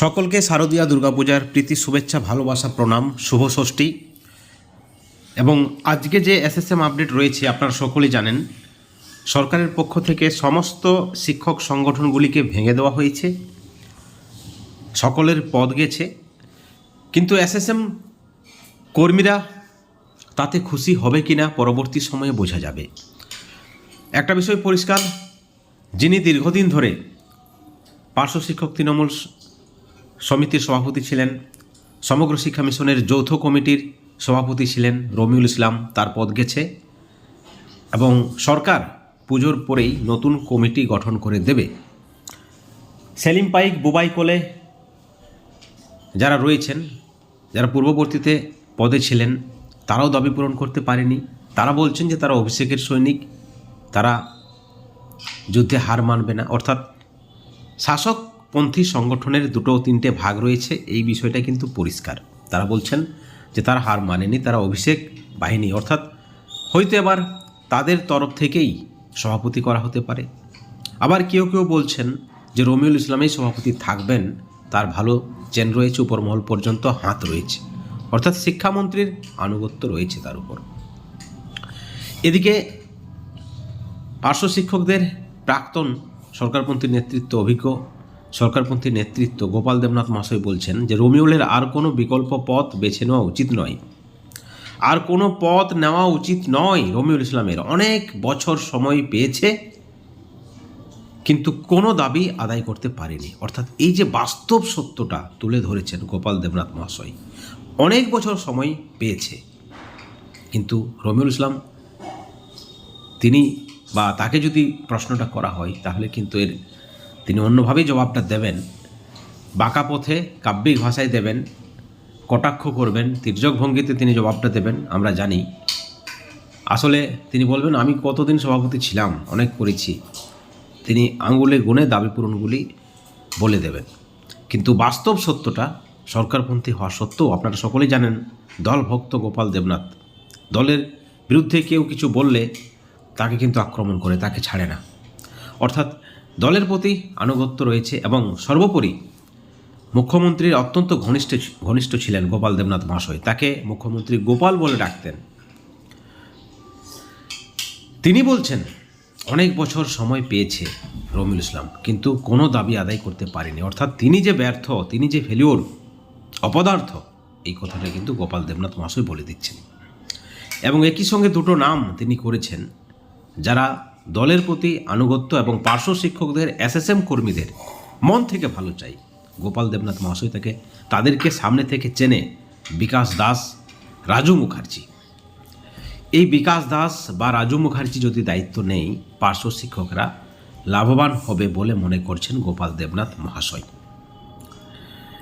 সকলকে শারদীয়া দুর্গাপূজার প্রীতি, শুভেচ্ছা, ভালোবাসা, প্রণাম, শুভ ষষ্ঠী। এবং আজকে যে এসএসএম আপডেট রয়েছে, আপনারা সকলেই জানেন, সরকারের পক্ষ থেকে সমস্ত শিক্ষক সংগঠনগুলিকে ভেঙে দেওয়া হয়েছে। সকলের পদ গেছে। কিন্তু এসএসএম কর্মীরা তাতে খুশি হবে কিনা, পরবর্তী সময়ে বোঝা যাবে। একটা বিষয় পরিষ্কার, যিনি দীর্ঘদিন ধরে পার্শ্ব শিক্ষক তৃণমূল সমিতির সভাপতি ছিলেন। সমগ্র শিক্ষা মিশনের যৌথ কমিটির সভাপতি ছিলেন রমিউল ইসলাম। তার পদ গেছে এবং সরকার পুজোর পরেই নতুন কমিটি গঠন করে দেবে। সেলিম পাইক, বুবাই কোলে যারা রয়েছেন, যারা পূর্ববর্তীতে পদে ছিলেন, তারাও দাবি পূরণ করতে পারেনি। তারা বলছেন যে তারা অভিষেকের সৈনিক, তারা যুদ্ধে হার মানবে না। অর্থাৎ শাসকপন্থী সংগঠনের দুটো তিনটে ভাগ রয়েছে, এই বিষয়টা কিন্তু পরিষ্কার। তারা বলছেন যে তারা হার মানেনি, তারা অভিষেক বাহিনী, অর্থাৎ হয়তো এবার তাদের তরফ থেকেই সভাপতি করা হতে পারে। আবার কেউ কেউ বলছেন যে রমিউল ইসলামেই সভাপতি থাকবেন, তার ভালো চেন রয়েছে, উপরমহল পর্যন্ত হাত রয়েছে। অর্থাৎ শিক্ষামন্ত্রীর আনুগত্য রয়েছে তার উপর। এদিকে পার্শ্ব শিক্ষকদের প্রাক্তন সরকারপন্থী নেতৃত্ব অভিজ্ঞ সরকারপন্থী নেতৃত্ব গোপাল দেবনাথ মহাশয় বলছেন যে রমিউলের আর কোনো বিকল্প পথ বেছে নেওয়া উচিত নয়। আর কোনো পথ নেওয়া উচিত নয় রমিউল ইসলামের। অনেক বছর সময় পেয়েছে, কিন্তু কোনো দাবি আদায় করতে পারেনি। অর্থাৎ এই যে বাস্তব সত্যটা তুলে ধরেছেন গোপাল দেবনাথ মহাশয়, অনেক বছর সময় পেয়েছে, কিন্তু রমিউল ইসলাম, তিনি বা তাকে যদি প্রশ্নটা করা হয়, তাহলে কিন্তু এর তিনি অন্যভাবেই জবাবটা দেবেন। বাঁকা পথে কাব্যিক ভাষায় দেবেন, কটাক্ষ করবেন, তির্যক ভঙ্গিতে তিনি জবাবটা দেবেন, আমরা জানি। আসলে তিনি বলবেন, আমি কতদিন সভাপতি ছিলাম, অনেক করেছি। তিনি আঙ্গুলে গুণে দাবি পূরণগুলি বলে দেবেন। কিন্তু বাস্তব সত্যটা সরকারপন্থী হওয়া সত্ত্বেও আপনারা সকলেই জানেন দলভক্ত গোপাল দেবনাথ। দলের বিরুদ্ধে কেউ কিছু বললে তাকে কিন্তু আক্রমণ করে, তাকে ছাড়ে না। অর্থাৎ দলের প্রতি আনুগত্য রয়েছে এবং সর্বোপরি মুখ্যমন্ত্রীর অত্যন্ত ঘনিষ্ঠ ঘনিষ্ঠ ছিলেন গোপাল দেবনাথ মহাশয়। তাকে মুখ্যমন্ত্রী গোপাল বলে ডাকতেন। তিনি বলছেন, অনেক বছর সময় পেয়েছে রমিউল ইসলাম, কিন্তু কোনো দাবি আদায় করতে পারেনি। অর্থাৎ তিনি যে ব্যর্থ, তিনি যে ফেলিওর অপদার্থ, এই কথাটা কিন্তু গোপাল দেবনাথ মহাশয় বলে দিচ্ছেন। এবং একই সঙ্গে দুটো নাম তিনি করেছেন, যারা দলের প্রতি আনুগত্য এবং পার্শ্ব শিক্ষকদের এসএসএম কর্মীদের মন থেকে ভালো চাই। গোপাল দেবনাথ মহাশয় তাকে, তাদেরকে সামনে থেকে চেনে বিকাশ দাস, রাজু মুখার্জি। এই বিকাশ দাস বা রাজু মুখার্জি যদি দায়িত্ব নেই, পার্শ্ব শিক্ষকরা লাভবান হবে বলে মনে করছেন গোপাল দেবনাথ মহাশয়।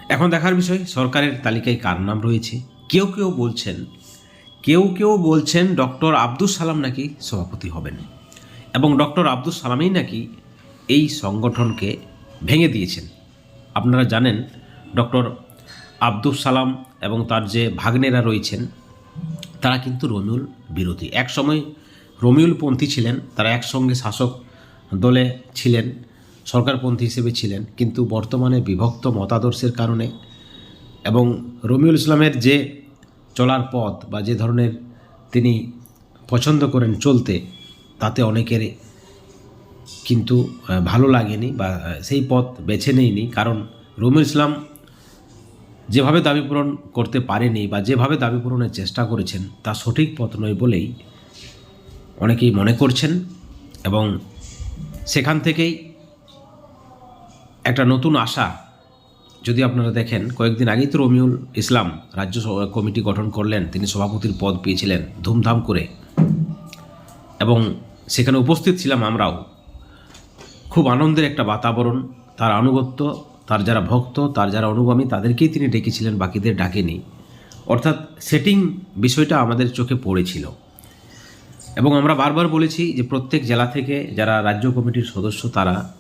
এখন দেখার বিষয়, সরকারের তালিকায় কার নাম রয়েছে? কেউ কেউ বলছেন, কেউ কেউ বলছেন ডক্টর আব্দুল সালাম নাকি সভাপতি হবেন। এবং ডক্টর আব্দুল সালামই নাকি এই সংগঠনকে ভেঙে দিয়েছেন। আপনারা জানেন, ডক্টর আব্দুল সালাম এবং তার যে ভাগ্নেরা রয়েছেন, তারা কিন্তু রমিউল বিরোধী। এক সময় রমিউলপন্থী ছিলেন, তারা একসঙ্গে শাসক দলে ছিলেন, সরকারপন্থী হিসেবে ছিলেন, কিন্তু বর্তমানে বিভক্ত মতাদর্শের কারণে এবং রমিউল ইসলামের যে চলার পথ বা যে ধরনের তিনি পছন্দ করেন চলতে তাতে অনেকের কিন্তু ভালো লাগেনি বা সেই পথ বেছে নেয়নি। কারণ রমিউল ইসলাম যেভাবে দাবি পূরণ করতে পারেনি বা যেভাবে দাবি পূরণের চেষ্টা করেছেন, তা সঠিক পথ নয় বলেই অনেকেই মনে করছেন এবং সেখান থেকেই একটা নতুন আশা যদি আপনারা দেখেন, কয়েকদিন আগেই তো রমিউল ইসলাম রাজ্য কমিটি গঠন করলেন, তিনি সভাপতির পদ পেয়েছিলেন ধুমধাম করে। এবং সেখানে উপস্থিত ছিলাম আমরাও। খুব আনন্দের একটা বাতাবরণ, তার আনুগত্য, তার যারা ভক্ত, তার যারা অনুগামী, তাদেরকেই তিনি ডেকেছিলেন, বাকিদের ডাকেনি। অর্থাৎ সেটিং বিষয়টা আমাদের চোখে পড়েছিল। এবং আমরা বারবার বলেছি যে প্রত্যেক জেলা থেকে যারা রাজ্য কমিটির সদস্য, তারা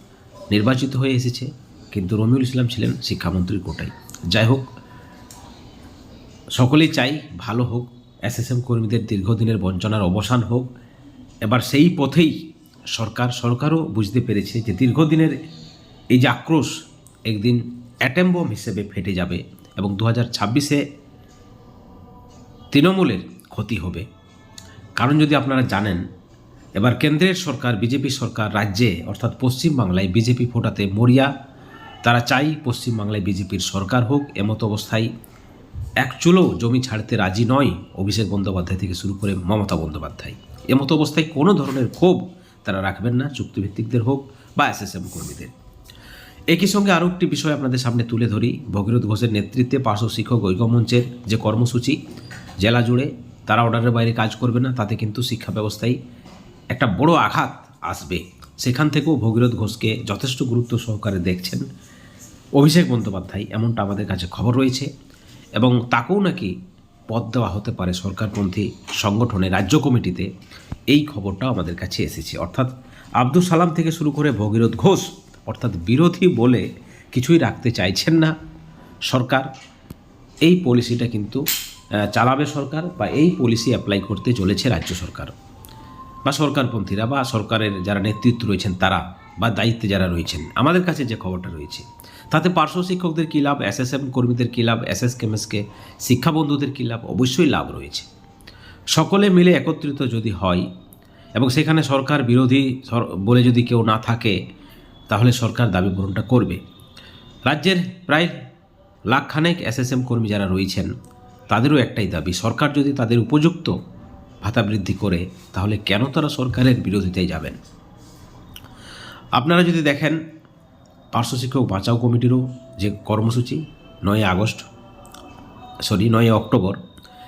নির্বাচিত হয়ে এসেছে। কিন্তু রমিউল ইসলাম ছিলেন শিক্ষামন্ত্রীর কোটায়। যাই হোক, সকলেই চাই ভালো হোক, এসএসএম কর্মীদের দীর্ঘদিনের বঞ্চনার অবসান হোক এবার সেই পথেই সরকার, সরকারও বুঝতে পেরেছে যে দীর্ঘদিনের এই যে আক্রোশ একদিন অ্যাটেম বোম হিসেবে ফেটে যাবে এবং দু হাজার ছাব্বিশে তৃণমূলের ক্ষতি হবে। কারণ যদি আপনারা জানেন, এবার কেন্দ্রের সরকার, বিজেপি সরকার রাজ্যে, অর্থাৎ পশ্চিমবাংলায় বিজেপি ফোটাতে মরিয়া, তারা চাই পশ্চিমবাংলায় বিজেপির সরকার হোক। এমতো অবস্থায় এক চুলো জমি ছাড়তে রাজি নয় অভিষেক বন্দ্যোপাধ্যায় থেকে শুরু করে মমতা বন্দ্যোপাধ্যায়। এমতো অবস্থায় কোনো ধরনের ক্ষোভ তারা রাখবেন না, চুক্তিভিত্তিকদের হোক বা এসএসএম কর্মীদের। একই সঙ্গে আরও একটি বিষয় আপনাদের সামনে তুলে ধরি। ভগীরথ ঘোষের নেতৃত্বে পার্শ্ব শিক্ষক ঐক্যমঞ্চের যে কর্মসূচি, জেলা জুড়ে তারা অর্ডারের বাইরে কাজ করবে না, তাতে কিন্তু শিক্ষা ব্যবস্থায় একটা বড় আঘাত আসবে। সেখান থেকেও ভগীরথ ঘোষকে যথেষ্ট গুরুত্ব সহকারে দেখছেন অভিষেক বন্দ্যোপাধ্যায়। এমনটা আমাদের কাছে খবর রয়েছে এবং তাকেও নাকি পদ দেওয়া হতে পারে সরকারপন্থী সংগঠনে রাজ্য কমিটিতে, এই খবরটাও আমাদের কাছে এসেছে। অর্থাৎ আব্দুল সালাম থেকে শুরু করে ভগীরথ ঘোষ, অর্থাৎ বিরোধী বলে কিছুই রাখতে চাইছেন না সরকার। এই পলিসিটা কিন্তু চালাবে সরকার বা এই পলিসি অ্যাপ্লাই করতে চলেছে রাজ্য সরকার। বা সরকারপন্থীরা বা সরকারের যারা নেতৃত্ব রয়েছেন তারা। বা দায়িত্বে যারা রয়েছেন, আমাদের কাছে যে খবরটা রয়েছে, তাতে পার্শ্ব শিক্ষকদের কী লাভ, এসএসএম কর্মীদের কী লাভ এস এস কেমএসকে শিক্ষা বন্ধুদের কী লাভ? অবশ্যই লাভ রয়েছে। সকলে মিলে একত্রিত যদি হয় এবং সেখানে সরকার বিরোধী বলে যদি কেউ না থাকে, তাহলে সরকার দাবি পূরণটা করবে। রাজ্যের প্রায় লাখখানেক এসএসএম কর্মী যারা রয়েছেন, তাদেরও একটাই দাবি, সরকার যদি তাদের উপযুক্ত ভাতা বৃদ্ধি করে, তাহলে কেন তারা সরকারের বিরোধিতায় যাবেন? আপনারা যদি দেখেন, পার্শ্ব শিক্ষক বাঁচাও কমিটিরও যে কর্মসূচি, নয় আগস্ট, সরি, নয় অক্টোবর,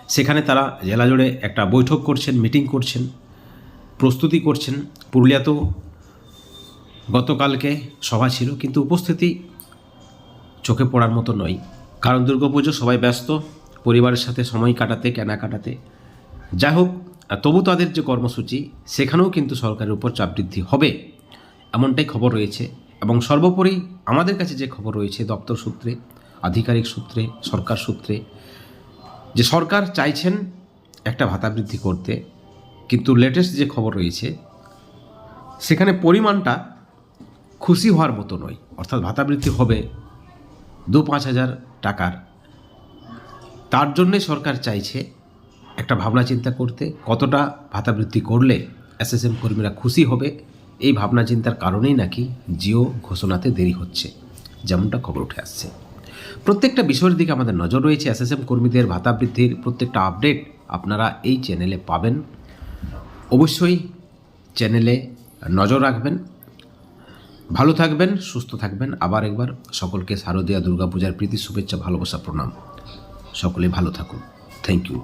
সেখানে তারা জেলা জুড়ে একটা বৈঠক করছেন, মিটিং করছেন, প্রস্তুতি করছেন। পুরুলিয়াতেও গতকালকে সভা ছিল, কিন্তু উপস্থিতি চোখে পড়ার মতো নয়। কারণ দুর্গাপুজো সবাই ব্যস্ত, পরিবারের সাথে সময় কাটাতে, কেনা কাটাতে। যাই হোক, তবু তাদের যে কর্মসূচি, সেখানেও কিন্তু সরকারের উপর চাপ বৃদ্ধি হবে। এমনটাই খবর রয়েছে এবং সর্বোপরি আমাদের কাছে যে খবর রয়েছে দপ্তর সূত্রে, আধিকারিক সূত্রে, সরকার সূত্রে, যে সরকার চাইছেন একটা ভাতা বৃদ্ধি করতে, কিন্তু লেটেস্ট যে খবর রয়েছে, সেখানে পরিমাণটা খুশি হওয়ার মতো নয়। অর্থাৎ ভাতা বৃদ্ধি হবে দু পাঁচ হাজার টাকার। তার জন্যে সরকার চাইছে একটা ভাবনা চিন্তা করতে, কতটা ভাতা বৃদ্ধি করলে এসএসএম কর্মীরা খুশি হবে এই ভাবনা চিন্তার কারণেই নাকি জিও ঘোষণাতে দেরি হচ্ছে, যেমনটা খবর উঠে আসছে। প্রত্যেকটা বিষয়ের দিকে আমাদের নজর রয়েছে। এসএসএম কর্মীদের ভাতা বৃদ্ধির প্রত্যেকটা আপডেট আপনারা এই চ্যানেলে পাবেন। অবশ্যই চ্যানেলে নজর রাখবেন। ভালো থাকবেন, সুস্থ থাকবেন। আবার একবার সকলকে শারদীয়া দুর্গাপূজার প্রীতি, শুভেচ্ছা, ভালোবাসা, প্রণাম। সকলে ভালো থাকুন। Thank you